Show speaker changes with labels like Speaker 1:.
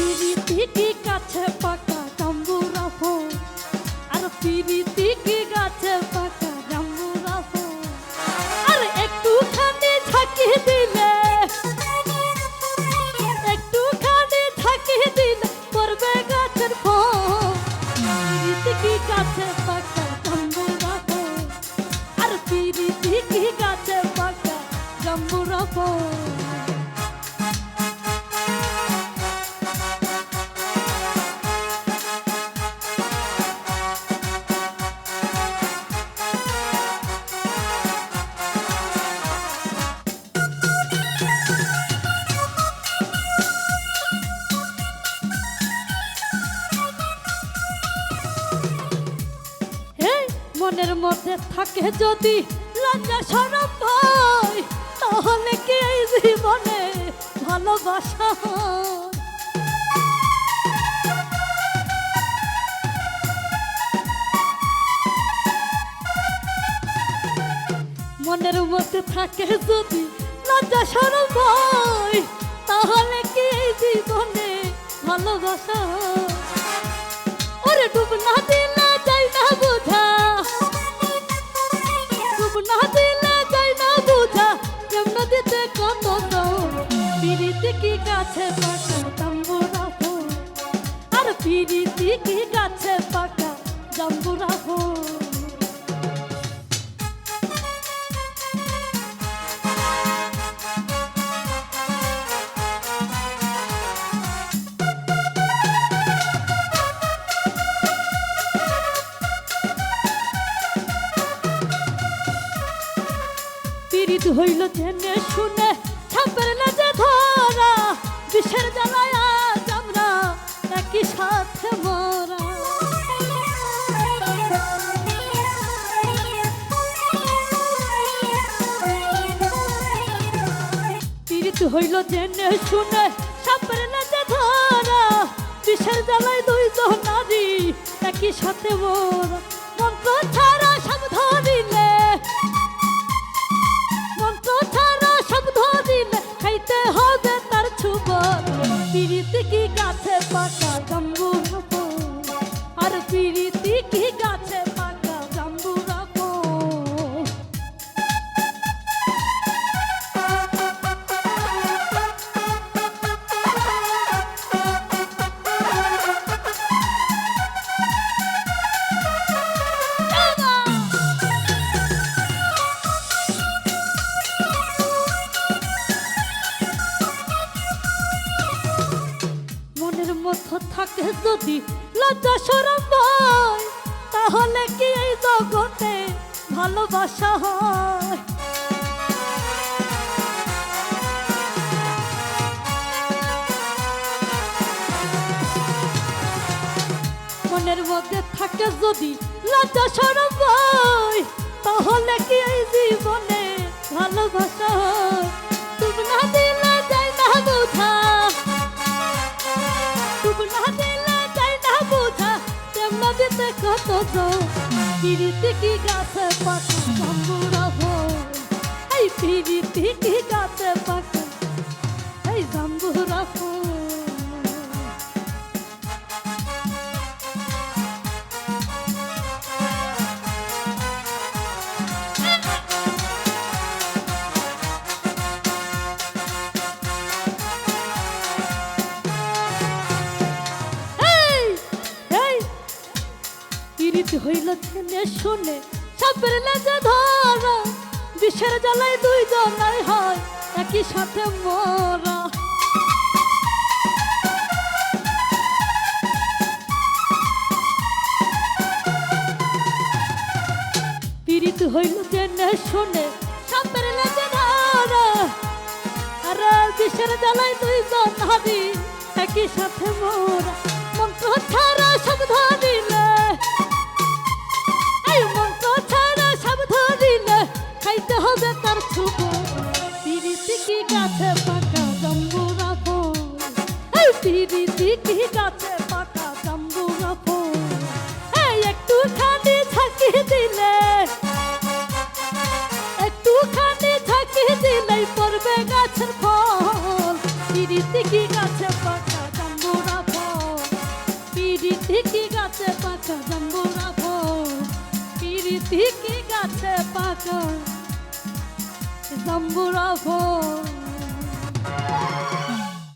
Speaker 1: পিরিতি পাকা জাম্বুরা ফল। আর পিরিতি গাছে পাকা জাম্বুরা ফল। আর একটুখানি ঝাঁকি দিলে, একটুখানি ঝাঁকি দিলে পড়বে গাছের ফল। পিরিতি গাছে পাকা জাম্বুরা ফল। আর পিরিতি গাছে মধ্যে থাকে যদি লজ্জা সরম ভয় তাহলে কি এই জীবনে ভালোবাসা মনের মধ্যে থাকে যদি লজ্জা সরম ভয় তাহলে কি এই জীবনে ভালোবাসা? ওরে ডুব না হইল জেনে শুনে ছাপের লাজে ধরা, বিষের একই সাথে মরা। হইল জেনে শুনে ছাপের লাজে ধরা, বিষের জ্বালায় দুইজন নারী একই সাথে মন্ত্র ছাড়া সব মতো থাকে যদি লজ্জা সরম ভয় তাহলে কি এই জগতে ভালোবাসা হয়? মনের মধ্যে থাকে যদি লজ্জা সরম ভয় তাহলে কি এই জীবনে ভালোবাসা হয়? তুমি না তেমন দিতে কত পিরিতি কি গাছে পাখি ভোল এই পিরিতি কি গাছে পিরিত হইল জেনে শুনে, সাপের লেজে ধরা, বিষের জ্বালায় দুই জনাই হয়, একই সাথে মরা। পিরিত হইল জেনে শুনে, সাপের লেজে ধরা, আরে বিষের জ্বালায় দুই জন হাবি একই সাথে মোরা। মন্ত্র পিরিতি কি গাছে পাকা জাম্বুরা ফুল। এই একটু খানি ঝাঁকি দিলে একটু খানি ঝাঁকি দিলেই পড়বে গাছের ফল। পিরিতি কি গাছে পাকা জাম্বুরা ফল? পিরিতি কি গাছে পাকা জাম্বুরা ফল? পিরিতি কি গাছে পাকা জাম্বুরা